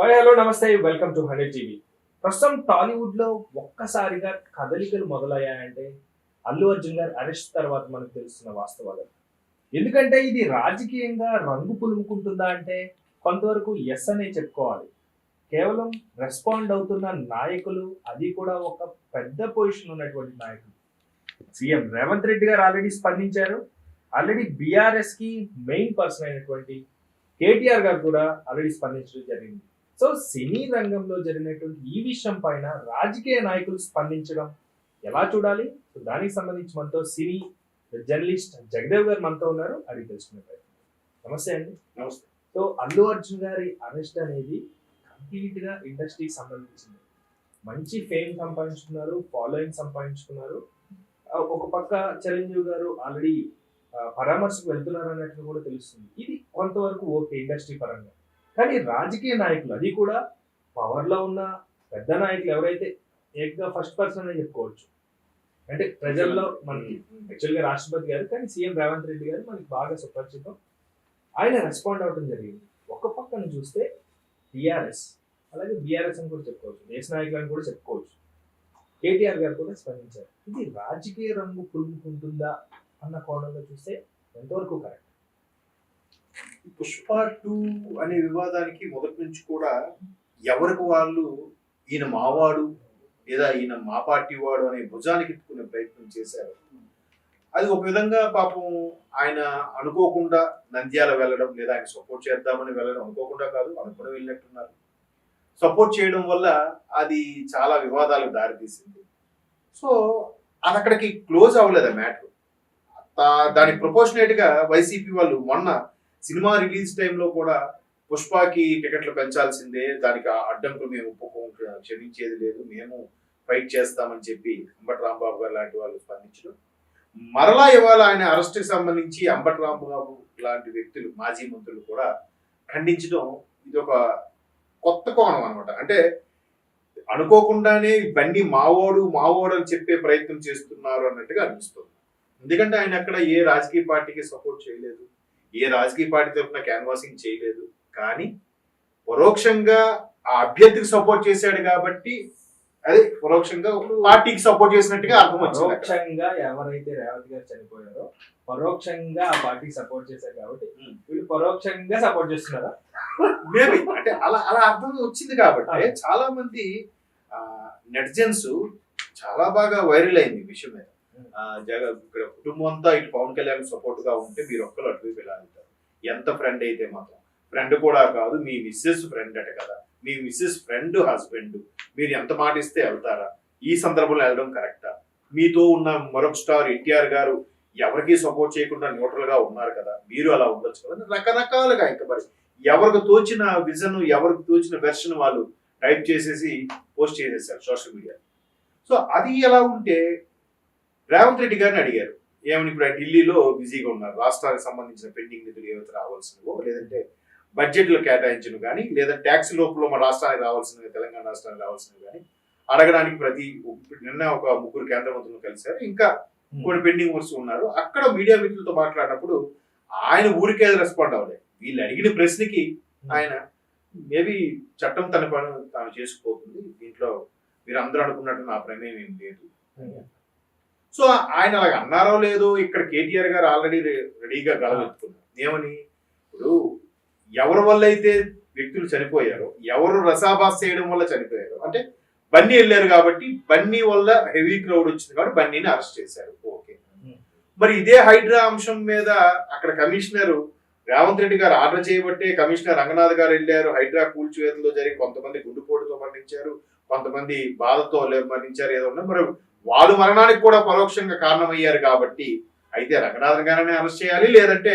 Hi hello నమస్తే. Welcome to hundred TV ప్రస్తుతం టాలీవుడ్లో ఒక్కసారిగా కదలికలు మొదలయ్యాయంటే అల్లు అర్జున్ గారు అరెస్ట్ తర్వాత మనకు తెలుస్తున్న వాస్తవాలు. ఎందుకంటే ఇది రాజకీయంగా రంగు పులుముకుంటుందా అంటే కొంతవరకు ఎస్ అనే చెప్పుకోవాలి. కేవలం రెస్పాండ్ అవుతున్న నాయకులు అది కూడా ఒక పెద్ద పొజిషన్ ఉన్నటువంటి నాయకులు. సీఎం రేవంత్ రెడ్డి గారు ఆల్రెడీ స్పందించారు. ఆల్రెడీ బీఆర్ఎస్కి మెయిన్ పర్సన్ అయినటువంటి కేటీఆర్ గారు కూడా ఆల్రెడీ స్పందించడం జరిగింది. సో సినీ రంగంలో జరిగినటువంటి ఈ విషయం పైన రాజకీయ నాయకులు స్పందించడం ఎలా చూడాలి? సో దానికి సంబంధించి మనతో సినీ జర్నలిస్ట్ జగదేవ్ గారు మనతో ఉన్నారు. అడిగి తెలుసుకునే ప్రయత్నం నమస్తే అండి. నమస్తే. సో అల్లు అర్జున్ గారి అరెస్ట్ అనేది కంప్లీట్గా ఇండస్ట్రీకి సంబంధించింది. మంచి ఫేమ్ సంపాదించుకున్నారు ఫాలోయింగ్ సంపాదించుకున్నారు. ఒక పక్క చిరంజీవి గారు ఆల్రెడీ పరామర్శకు వెళ్తున్నారు అన్నట్లు కూడా తెలుస్తుంది. ఇది కొంతవరకు ఓకే ఇండస్ట్రీ పరంగా. కానీ రాజకీయ నాయకులు అది కూడా పవర్లో ఉన్న పెద్ద నాయకులు ఎవరైతే ఏకగా ఫస్ట్ పర్సన్ అని చెప్పుకోవచ్చు. అంటే ప్రజల్లో మనకి యాక్చువల్గా రాష్ట్రపతి గారు కానీ సీఎం రేవంత్ రెడ్డి గారు మనకి బాగా సుపరిచితం. ఆయన రెస్పాండ్ అవ్వడం జరిగింది. ఒక పక్కన చూస్తే టిఆర్ఎస్ అలాగే బీఆర్ఎస్ అని కూడా చెప్పుకోవచ్చు. దేశ నాయకులు అని కూడా చెప్పుకోవచ్చు. కేటీఆర్ గారు కూడా స్పందించారు. ఇది రాజకీయ రంగు పులుముకుంటుందా అన్న కోణంలో చూస్తే ఎంతవరకు కరెక్ట్ పుష్ప టూ అనే వివాదానికి మొదటి నుంచి కూడా ఎవరికి వాళ్ళు ఈయన మావాడు లేదా ఈయన మా పార్టీ వాడు అనే భుజానికి ఎత్తుకునే ప్రయత్నం చేశారు. అది ఒక విధంగా పాపం ఆయన అనుకోకుండా నంద్యాల వెళ్ళడం లేదా ఆయన సపోర్ట్ చేద్దామని వెళ్ళడం అనుకోకుండా కాదు అనుకుని వెళ్ళినట్టున్నారు. సపోర్ట్ చేయడం వల్ల అది చాలా వివాదాలకు దారితీసింది. సో అది అక్కడికి క్లోజ్ అవ్వలేదు మ్యాటర్? దానికి ప్రపోర్షనేట్గా వైసీపీ వాళ్ళు మొన్న సినిమా రిలీజ్ టైంలో కూడా పుష్పకి టికెట్లు పెంచాల్సిందే దానికి ఆ అడ్డంకులు మేము ఒప్పుకో క్షమించేది లేదు మేము ఫైట్ చేస్తామని చెప్పి అంబటి రాంబాబు గారు లాంటి వాళ్ళు స్పందించడం. మరలా ఇవాళ ఆయన అరెస్ట్కి సంబంధించి అంబటి రాంబాబు లాంటి వ్యక్తులు మాజీ మంత్రులు కూడా ఖండించడం ఇది ఒక కొత్త కోణం అనమాట అంటే అనుకోకుండానే బండి మావోడు మావోడు అని చెప్పే ప్రయత్నం చేస్తున్నారు అన్నట్టుగా అనిపిస్తుంది. ఎందుకంటే ఆయన అక్కడ ఏ రాజకీయ పార్టీకి సపోర్ట్ చేయలేదు. ఏ రాజకీయ పార్టీ తరఫున క్యాన్వాసింగ్ చేయలేదు. కానీ పరోక్షంగా ఆ అభ్యర్థికి సపోర్ట్ చేశాడు కాబట్టి అదే పరోక్షంగా పార్టీకి సపోర్ట్ చేసినట్టుగా అర్థం వచ్చింది. పరోక్షంగా ఎవరైతే రేవంత్ గారు చనిపోయారో పరోక్షంగా ఆ పార్టీకి సపోర్ట్ చేశారు కాబట్టి Hmm. వీళ్ళు పరోక్షంగా సపోర్ట్ చేస్తున్నారా? మేబీ అంటే అలా అలా అర్థం వచ్చింది కాబట్టి చాలా మంది నెటిజన్స్ చాలా బాగా వైరల్ అయింది విషయం మీద. జగన్ ఇక్కడ కుటుంబం అంతా ఇటు పవన్ కళ్యాణ్ సపోర్ట్గా ఉంటే మీరు ఒక్కరు అటువైపు ఎలా వెళ్తారు ఎంత ఫ్రెండ్ అయితే మాత్రం. ఫ్రెండ్ కూడా కాదు మీ మిస్సెస్ ఫ్రెండ్ అట కదా. మీ మిస్సెస్ ఫ్రెండ్ హస్బెండ్ మీరు ఎంత మాట ఇస్తే వెళ్తారా? ఈ సందర్భంలో వెళ్ళడం కరెక్టా మీతో ఉన్న మరొక స్టార్ ఎన్టీఆర్ గారు ఎవరికి సపోర్ట్ చేయకుండా న్యూట్రల్గా ఉన్నారు కదా? మీరు అలా ఉండొచ్చు కదా? రకరకాలుగా ఇంకా మరి. ఎవరికి తోచిన విజన్ ఎవరికి తోచిన వెర్షన్ వాళ్ళు టైప్ చేసేసి పోస్ట్ చేసేసారు సోషల్ మీడియా సో అది ఎలా ఉంటే రేవంత్ రెడ్డి గారిని అడిగారు. ఏమని ఇప్పుడు ఢిల్లీలో బిజీగా ఉన్నారు. రాష్ట్రానికి సంబంధించిన పెండింగ్ నిధులు ఏవైతే రావాల్సినవో లేదంటే బడ్జెట్లో కేటాయించను కానీ లేదా ట్యాక్స్ లోపల మా రాష్ట్రానికి రావాల్సినవి తెలంగాణ రాష్ట్రానికి రావాల్సినవి కానీ అడగడానికి ప్రతి నిన్న ఒక ముగ్గురు కేంద్ర మంత్రులు కలిశారు. ఇంకా కొన్ని పెండింగ్ వర్క్స్ ఉన్నారు. అక్కడ మీడియా మిత్రులతో మాట్లాడినప్పుడు ఆయన ఊరికే రెస్పాండ్ అవ్వలేదు. వీళ్ళు అడిగిన ప్రశ్నకి ఆయన మేబీ చట్టం తన పని తాను చేసుకుపోతుంది. దీంట్లో మీరు అందరూ అనుకున్నట్టు నా ప్రమేయం ఏం లేదు. సో ఆయన అలాగ అన్నారో లేదో ఇక్కడ కేటీఆర్ గారు ఆల్రెడీ రెడీగా గలవెత్తుకున్నారు ఏమని? ఇప్పుడు ఎవరి వల్ల అయితే వ్యక్తులు చనిపోయారో ఎవరు రసాభాస్ చేయడం వల్ల చనిపోయారో అంటే బన్నీ వెళ్ళారు కాబట్టి బన్నీ వల్ల హెవీ క్రౌడ్ వచ్చింది కాబట్టి బన్నీని అరెస్ట్ చేశారు. ఓకే. మరి ఇదే హైడ్రా అంశం మీద అక్కడ కమిషనర్ రేవంత్ రెడ్డి గారు ఆర్డర్ చేయబట్టే కమిషనర్ రంగనాథ్ గారు వెళ్ళారు. హైడ్రా కూల్చివేతలో జరిగి కొంతమంది గుండుపోటుతో మరణించారు కొంతమంది బాధతో మరణించారు ఏదో ఉన్నా. మరి వాళ్ళు మరణానికి కూడా పరోక్షంగా కారణమయ్యారు కాబట్టి అయితే రంగనాథన్ గారిని అరెస్ట్ చేయాలి లేదంటే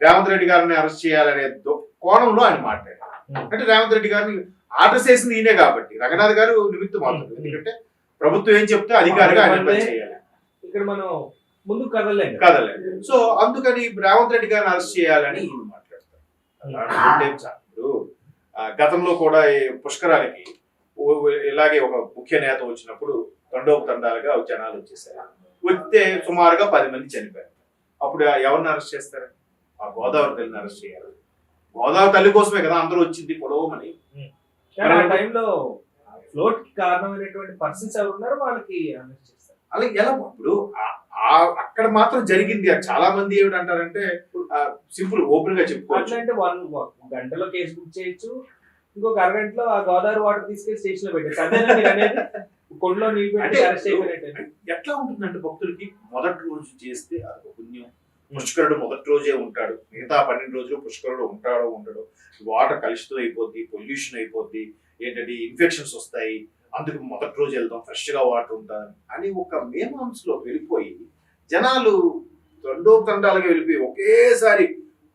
రేవంత్ రెడ్డి గారిని అరెస్ట్ చేయాలనే కోణంలో ఆయన మాట్లాడారు. అంటే రేవంత్ రెడ్డి గారిని ఆర్డర్ చేసింది ఈయనే కాబట్టి రంగనాథ్ గారు నిమిత్తం మాత్రం ఎందుకంటే ప్రభుత్వం ఏం చెప్తే అధికారిగా ఆయన చేయాలి. ఇక్కడ మనం ముందు కదలలేం కదా. కదలే సో అందుకని రేవంత్ రెడ్డి గారిని అరెస్ట్ చేయాలని ఈయన మాట్లాడతారు. ఇప్పుడు ఆ, గతంలో కూడా ఈ పుష్కరానికి ఇలాగే ఒక ముఖ్య నేత వచ్చినప్పుడు తండోపు తండాలుగా జనాలు వచ్చేసారు. వస్తే సుమారుగా పది మంది చనిపోయారు. అప్పుడు ఎవరిని అరెస్ట్ చేస్తారు? ఆ గోదావరి తల్లిని అరెస్ట్ చేయాలి. గోదావరి తల్లి కోసమే కదా అందరూ వచ్చింది పొడవమని టైంలో ఫ్లోట్కి కారణమైనటువంటి పర్సన్స్ ఎవరు ఉన్నారో వాళ్ళకి అరెస్ట్ చేస్తారు. అలా ఎలా ఇప్పుడు అక్కడ మాత్రం జరిగింది. అది చాలా మంది ఏమిటంటారంటే సింపుల్ ఓపెన్గా చెప్పుకోవచ్చు అంటే వన్ గంటలో కేసు బుక్ చేయొచ్చు. ఇంకొక అరగంటలో ఆ గోదావరి వాటర్ తీసుకెళ్ళి స్టేషన్లో పెట్టచ్చు అనేది? కొండలో నీళ్ళు అంటే ఎట్లా ఉంటుందంటే భక్తులకి మొదటి రోజు చేస్తే అదొక పుణ్యం. పుష్కరుడు మొదటి రోజే ఉంటాడు. మిగతా పన్నెండు రోజులు పుష్కరుడు ఉంటాడో ఉండడో వాటర్ కలుషితం అయిపోద్ది పొల్యూషన్ అయిపోద్ది ఏంటంటే ఇన్ఫెక్షన్స్ వస్తాయి. అందుకు మొదటి రోజు వెళ్దాం ఫ్రెష్గా వాటర్ ఉంటుంది అని ఒక మేమాంసలో వెళ్ళిపోయి జనాలు రెండో తండాలుగా వెళ్ళిపోయి ఒకేసారి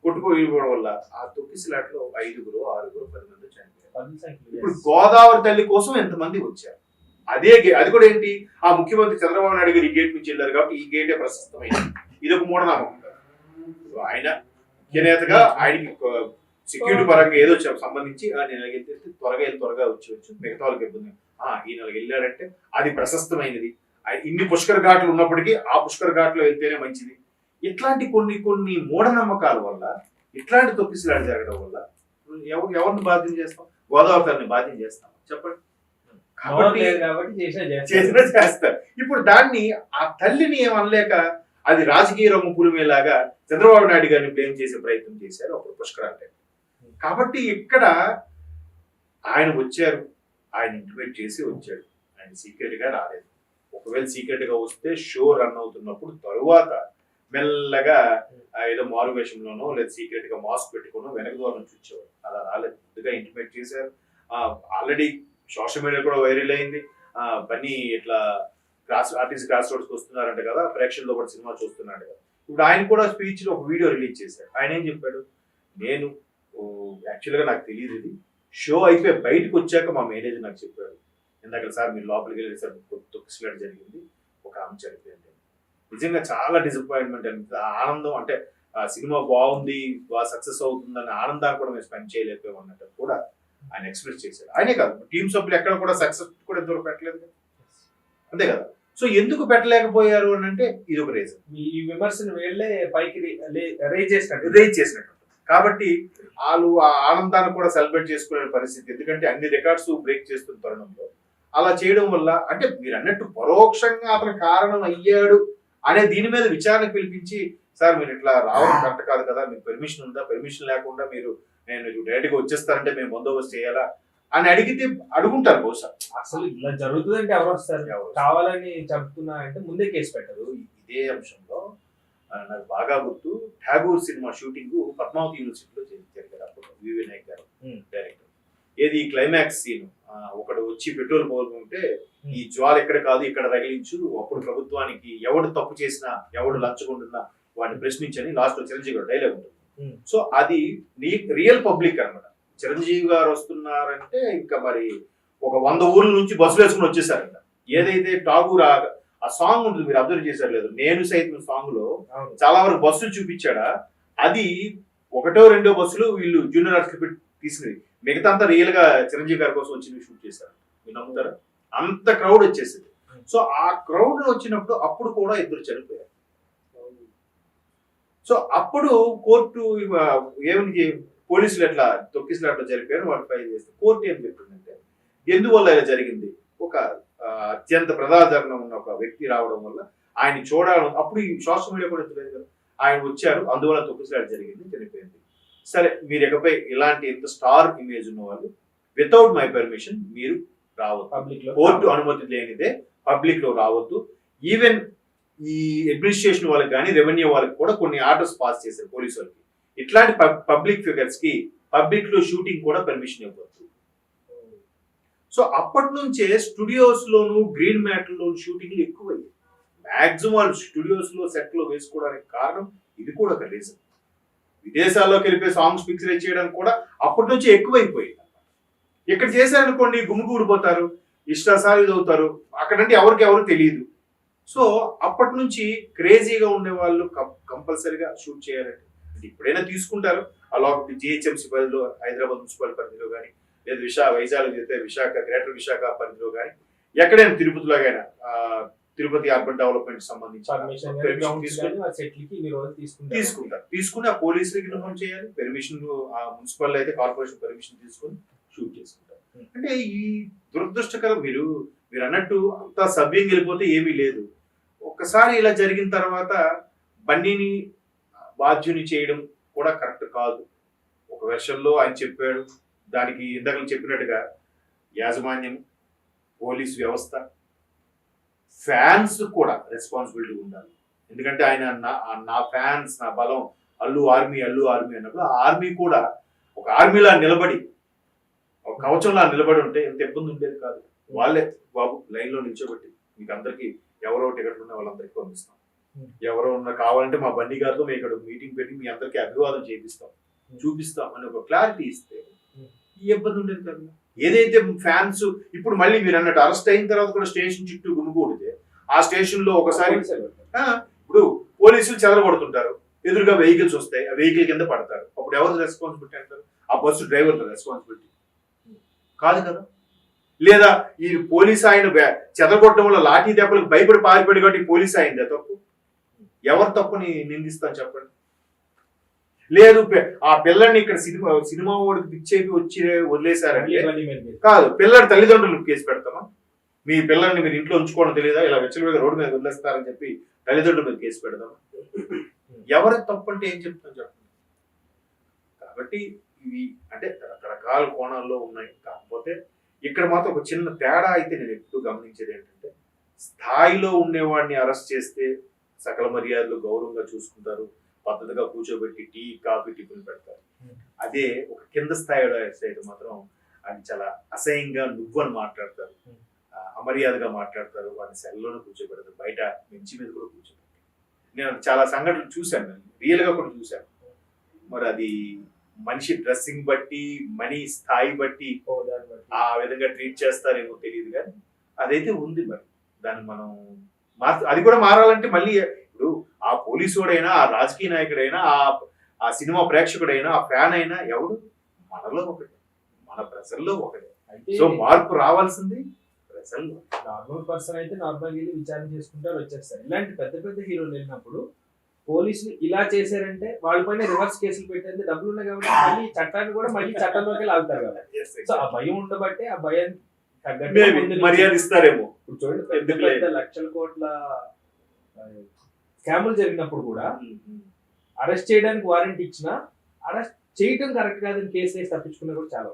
కొట్టుకొని వెళ్ళిపోవడం వల్ల ఆ తొక్కిసలాట్లో ఐదుగురు ఆరుగురు పది మంది చనిపోయారు. ఇప్పుడు. గోదావరి తల్లి కోసం ఎంతమంది వచ్చారు? అదే గే అది కూడా ఏంటి? ఆ ముఖ్యమంత్రి చంద్రబాబు నాయుడు గారు ఈ గేట్ నుంచి వెళ్ళారు కాబట్టి ఈ గేటే ప్రశస్తమైంది. ఇది ఒక మూఢనమ్మకం ఆయన ముఖ్యనేతగా ఆయనకి సెక్యూరిటీ పరంగా ఏదో సంబంధించి ఆ వెళ్తే త్వరగా వెళ్ళి త్వరగా వచ్చి వచ్చి మిగతా వాళ్ళకి ఇబ్బంది ఈ నెలకి వెళ్ళాడంటే అది ప్రశస్తమైనది. ఇన్ని పుష్కర ఘాట్లు ఉన్నప్పటికీ ఆ పుష్కర ఘాట్లో వెళ్తేనే మంచిది. ఇట్లాంటి కొన్ని కొన్ని మూఢనమ్మకాల వల్ల ఇట్లాంటి తొక్కిసలాట జరగడం వల్ల ఎవరు ఎవరిని బాధ్యం చేస్తాం గోదావరి బాధ్యం చేస్తాం చెప్పండి. కాబట్టి చేసినా చేస్తారు ఇప్పుడు దాన్ని ఆ తల్లిని ఏమనలేక అది రాజకీయ రంగు పులిమేలాగా చంద్రబాబు నాయుడు గారిని బ్లేమ్ చేసే ప్రయత్నం చేశారు అప్పుడు పుష్కరాలు. కాబట్టి ఇక్కడ ఆయన వచ్చారు. ఆయన ఇంటిమేట్ చేసి వచ్చాడు. ఆయన సీక్రెట్గా రాలేదు. ఒకవేళ సీక్రెట్గా వస్తే షో రన్ అవుతున్నప్పుడు తరువాత మెల్లగా ఏదో మారు వేషంలోనో లేదా సీక్రెట్గా మాస్క్ పెట్టుకోనో వెనక దూరం నుంచి వచ్చేవారు అలా రాలేదు. ముందుగా ఇంటిమేట్ చేశారు. ఆల్రెడీ సోషల్ మీడియా కూడా వైరల్ అయింది. బన్నీ ఇట్లా క్రాస్ ఆర్టిస్ట్ క్రాస్ రోడ్స్ వస్తున్నారంట కదా ప్రేక్షకులతో కూడా సినిమా చూస్తున్నాడు కదా. ఇప్పుడు ఆయన కూడా స్పీచ్లో ఒక వీడియో రిలీజ్ చేశారు. ఆయన ఏం చెప్పాడు? నేను యాక్చువల్గా నాకు తెలియదు ఇది. షో అయిపోయి బయటకు వచ్చాక మా మేనేజర్ నాకు చెప్పాడు. ఇందాక సార్ మీరు లోపలికి వెళ్ళి సార్ తొక్కిసలాట జరిగింది. ఒక ఆమె చనిపోయింది. నిజంగా చాలా డిసప్పాయింట్మెంట్ అనిపిస్తుంది ఆనందం అంటే ఆ సినిమా బాగుంది బాగా సక్సెస్ అవుతుందని ఆనందాన్ని కూడా మేము స్పెండ్ చేయలేకపోయాం అన్నట్టు కూడా ఆయన ఎక్స్ప్రెస్ చేశారు ఆయనే కాదు టీం సభ్యులు ఎక్కడ కూడా సక్సెస్ కూడా ఎంతవరకు పెట్టలేదు కదా. అంతే కదా. సో ఎందుకు పెట్టలేకపోయారు అని అంటే ఇది ఒక రీజన్ ఈ విమర్శను వీళ్ళే పైకి రేజ్ చేసినట్టు. రేజ్ చేసినట్టు. కాబట్టి వాళ్ళు ఆ ఆనందాన్ని కూడా సెలబ్రేట్ చేసుకునే పరిస్థితి. ఎందుకంటే అన్ని రికార్డ్స్ బ్రేక్ చేస్తున్న తరుణంలో అలా చేయడం వల్ల అంటే మీరు అన్నట్టు పరోక్షంగా అతను కారణం అయ్యాడు అనే దీని మీద విచారణ పిలిపించి సార్ మీరు ఇట్లా రావడం కరెక్ట్ కాదు కదా మీకు పర్మిషన్ ఉందా? పర్మిషన్ లేకుండా మీరు నేను డైరెక్ట్గా వచ్చేస్తారంటే మేము బందోబస్తు చేయాలా? అని అడిగితే అడుగుంటారు బహుశా. అసలు ఇలా జరుగుతుందంటే ఎవరు వస్తారు? కావాలని చంపుతున్నా అంటే ముందే కేసు పెట్టరు. ఇదే అంశంలో నాకు బాగా గుర్తు ఠాగూర్ సినిమా షూటింగ్ పద్మావతి యూనివర్సిటీలో జరిగారు అప్పుడు వి వినాయక్ గారు. డైరెక్టర్. ఏది క్లైమాక్స్ సీన్? ఒకడు వచ్చి పెట్రోల్ పోతుంటే ఈ జ్వాల ఇక్కడ కాదు ఇక్కడ రగిలించు అప్పుడు ప్రభుత్వానికి ఎవడు తప్పు చేసినా ఎవడు లంచగొండున్నా వాడిని ప్రశ్నించని లాస్ట్లో చిరంజీవి డైలాగ్ ఉంటుంది. సో అది రియల్ పబ్లిక్ అన్నమాట. చిరంజీవి గారు వస్తున్నారంటే ఇంకా మరి ఒక వంద ఊర్ల నుంచి బస్సులు వేసుకుని వచ్చేసారంట. ఏదైతే టాగూర్ ఆ- ఆ సాంగ్ ఉంటుంది మీరు అబ్జర్వ్ చేశారు లేదు నేను సైతం సాంగ్లో. చాలా వరకు బస్సులు చూపించాడా? అది ఒకటో రెండో బస్సులు వీళ్ళు జూనియర్ ఆర్ట్స్ పెట్టి తీసుకుని మిగతా అంతా రియల్గా చిరంజీవి గారి కోసం వచ్చి షూట్ చేశారు. మీరు నమ్ముతారా? అంత క్రౌడ్ వచ్చేసింది. సో ఆ క్రౌడ్ వచ్చినప్పుడు అప్పుడు కూడా ఇద్దరు చనిపోయారు. సో అప్పుడు కోర్టు ఏమని చే- పోలీసులు ఎట్లా తొక్కిసలాట్లో జరిపారు వాళ్ళు ఫైల్ చేస్తే కోర్టు ఏం చెప్తుందంటే ఎందువల్ల ఇలా జరిగింది? ఒక అత్యంత ప్రజాదరణ ఉన్న ఒక వ్యక్తి రావడం వల్ల ఆయన చూడాలి అప్పుడు ఈ సోషల్ మీడియా కూడా తెలియదు కదా. ఆయన వచ్చారు అందువల్ల తొక్కిసలాట జరిగింది చనిపోయింది సరే మీరు ఇకపై ఇలాంటి ఎంత స్టార్ ఇమేజ్ ఉన్న వాళ్ళు వితౌట్ మై పర్మిషన్ మీరు రావద్దు. పబ్లిక్లో కోర్టు అనుమతి లేనిదే పబ్లిక్లో రావద్దు. ఈవెన్ ఈ అడ్మినిస్ట్రేషన్ వాళ్ళకి కానీ రెవెన్యూ వాళ్ళకి కూడా కొన్ని ఆర్డర్స్ పాస్ చేశారు పోలీసు వాళ్ళకి ఇట్లాంటి పబ్లిక్ ఫిగర్స్కి పబ్లిక్లో షూటింగ్ కూడా పర్మిషన్ ఇవ్వద్దు. సో అప్పటి నుంచే స్టూడియోస్ లోను గ్రీన్ మ్యాట్లలోను షూటింగ్లు ఎక్కువయ్యాయి. మాక్సిమం వాళ్ళు స్టూడియోస్లో సెట్లో వేసుకోవడానికి కారణం ఇది కూడా ఒక రీజన్ విదేశాల్లోకి వెళ్ళిపోయి సాంగ్స్ పిక్చరైజ్ చేయడానికి కూడా అప్పటి నుంచి ఎక్కువైపోయింది. ఇక్కడ చేశారనుకోండి గుమిగూడిపోతారు ఇష్టాసారి చదువుతారు అక్కడంటే ఎవరికి ఎవరు తెలియదు. సో అప్పటి నుంచి క్రేజీగా ఉండే వాళ్ళు కంపల్సరీగా షూట్ చేయాలంటే అంటే ఇప్పుడైనా తీసుకుంటారు. అలా జిహెచ్ఎంసీ పరిధిలో హైదరాబాద్ మున్సిపల్ పరిధిలో కానీ లేదా విశాఖ వైజాగ్ అయితే విశాఖ గ్రేటర్ విశాఖ పరిధిలో కానీ ఎక్కడైనా తిరుపతిలో కానీ తిరుపతి అర్బన్ డెవలప్మెంట్ సంబంధించి తీసుకుంటారు? తీసుకుని ఆ పోలీసులకి ఇన్ఫార్మ్ చేయాలి పెర్మిషన్ ఆ మున్సిపల్ అయితే కార్పొరేషన్ పర్మిషన్ తీసుకొని షూట్ చేసుకుంటారు. అంటే ఈ దురదృష్టకరం మీరు మీరు అన్నట్టు అంతా సవ్యంగా వెళ్ళిపోతే ఏమీ లేదు. ఒక్కసారి ఇలా జరిగిన తర్వాత బన్నీని బాధ్యుని చేయడం కూడా కరెక్ట్ కాదు. ఒక వెర్షన్లో ఆయన చెప్పాడు దానికి ఇందాక చెప్పినట్టుగా యాజమాన్యం పోలీస్ వ్యవస్థ ఫ్యాన్స్ కూడా రెస్పాన్సిబిలిటీ ఉండాలి. ఎందుకంటే ఆయన నా నా ఫ్యాన్స్ నా బలం అల్లు ఆర్మీ అల్లు ఆర్మీ అన్నప్పుడు ఆర్మీ కూడా ఒక ఆర్మీలా నిలబడి ఒక కవచంలా నిలబడి ఉంటే ఎంత ఇబ్బంది ఉండేది కాదు. వాళ్ళే బాబు లైన్లో నిల్చోబెట్టి మీకు అందరికీ ఎవరో టికెట్లు ఉన్న వాళ్ళందరికీ పంపిస్తాం. Hmm. ఎవరో ఉన్న కావాలంటే మా బండి గారితో మేము ఇక్కడ మీటింగ్ పెట్టి మీ అందరికీ అభివాదం చేపిస్తాం. చూపిస్తాం అని ఒక క్లారిటీ ఇస్తే Hmm. ఈ ఇబ్బంది ఉండేది కదా. ఏదైతే ఫ్యాన్స్ ఇప్పుడు మళ్ళీ మీరు అన్నట్టు అరెస్ట్ అయిన తర్వాత కూడా స్టేషన్ చుట్టూ గుమిగూడితే ఆ స్టేషన్లో ఒకసారి ఇప్పుడు పోలీసులు చెదరగొడుతుంటారు. ఎదురుగా వెహికల్స్ వస్తాయి. ఆ వెహికల్ కింద పడతారు. అప్పుడు ఎవరు రెస్పాన్సిబిలిటీ అంటారు? ఆ బస్సు డ్రైవర్ రెస్పాన్సిబిలిటీ కాదు కదా. లేదా ఈ పోలీస్ ఆయన చెదరగొట్టడం వల్ల లాఠీ దెబ్బలకు భయపడి పారిపోయాడు కాబట్టి పోలీస్ అయిందా తప్పు? ఎవరు తప్పుని నిందిస్తాను చెప్పండి. లేదు ఆ పిల్లని ఇక్కడ సినిమా సినిమా వాడికి పిచ్చేపి వచ్చి వదిలేశారంటే కాదు పిల్లడి తల్లిదండ్రులు కేసు పెడతామా? మీ పిల్లల్ని మీరు ఇంట్లో ఉంచుకోవడం తెలియదా? ఇలా వెచ్చలుగా రోడ్డు మీద వదిలేస్తారని చెప్పి తల్లిదండ్రుల మీద కేసు పెడదామా? ఎవరి తప్పు అంటే ఏం చెప్తాం చెప్పండి. కాబట్టి ఇవి అంటే రకరకాల కోణాల్లో ఉన్నాయి. కాకపోతే ఇక్కడ మాత్రం ఒక చిన్న తేడా అయితే నేను ఎప్పుడు గమనించేది ఏంటంటే స్థాయిలో ఉండేవాడిని అరెస్ట్ చేస్తే సకల మర్యాదలు గౌరవంగా చూసుకుంటారు పద్ధతిగా కూర్చోబెట్టి టీ కాఫీ టిఫిన్ పెడతారు. అదే ఒక కింద స్థాయిలో అయితే మాత్రం అది చాలా అసహ్యంగా నువ్వు అని మాట్లాడతారు. అమర్యాదగా మాట్లాడతారు. వాడిని సెల్లోనే కూర్చోబెడతారు. బయట బెంచి మీద కూడా కూర్చోబెడతారు. నేను చాలా సంఘటనలు చూశాను. నేను రియల్గా కూడా చూశాను. మరి అది మనిషి డ్రెస్సింగ్ బట్టి మనీ స్థాయి బట్టి ఆ విధంగా ట్రీట్ చేస్తారేమో తెలియదు కానీ అదైతే ఉంది మరి. దాన్ని మనం మార్ అది కూడా మారాలంటే మళ్ళీ ఇప్పుడు ఆ పోలీసు వాడైనా ఆ రాజకీయ నాయకుడైనా ఆ ఆ సినిమా ప్రేక్షకుడైనా ఆ ఫ్యాన్ అయినా ఎవడు? మనలో ఒకటే మన ప్రజల్లో ఒకటే సో మార్పు రావాల్సింది ప్రజల్లో. నార్మల్ పర్సన్ అయితే నార్మల్ విచారణ చేసుకుంటారు వచ్చేస్తారు. ఇలాంటి పెద్ద పెద్ద హీరోలు వెళ్ళినప్పుడు పోలీసులు ఇలా చేశారంటే వాళ్ళపైన రివర్స్ కేసులు పెట్టేది డబ్బులు ఉన్నాయి కాబట్టి మళ్ళీ చట్టాన్ని కూడా మళ్ళీ చట్టంలోకి లాగుతారు కదా. సో ఆ భయం ఉండబట్టే ఆ భయం మర్యాద ఇస్తారేమో. చూడండి పెద్ద పెద్ద లక్షల కోట్ల స్కాములు జరిగినప్పుడు కూడా అరెస్ట్ చేయడానికి వారెంట్ ఇచ్చినా అరెస్ట్ చేయటం కరెక్ట్ కాదని కేసు వేసి తప్పించుకున్నా కూడా చాలా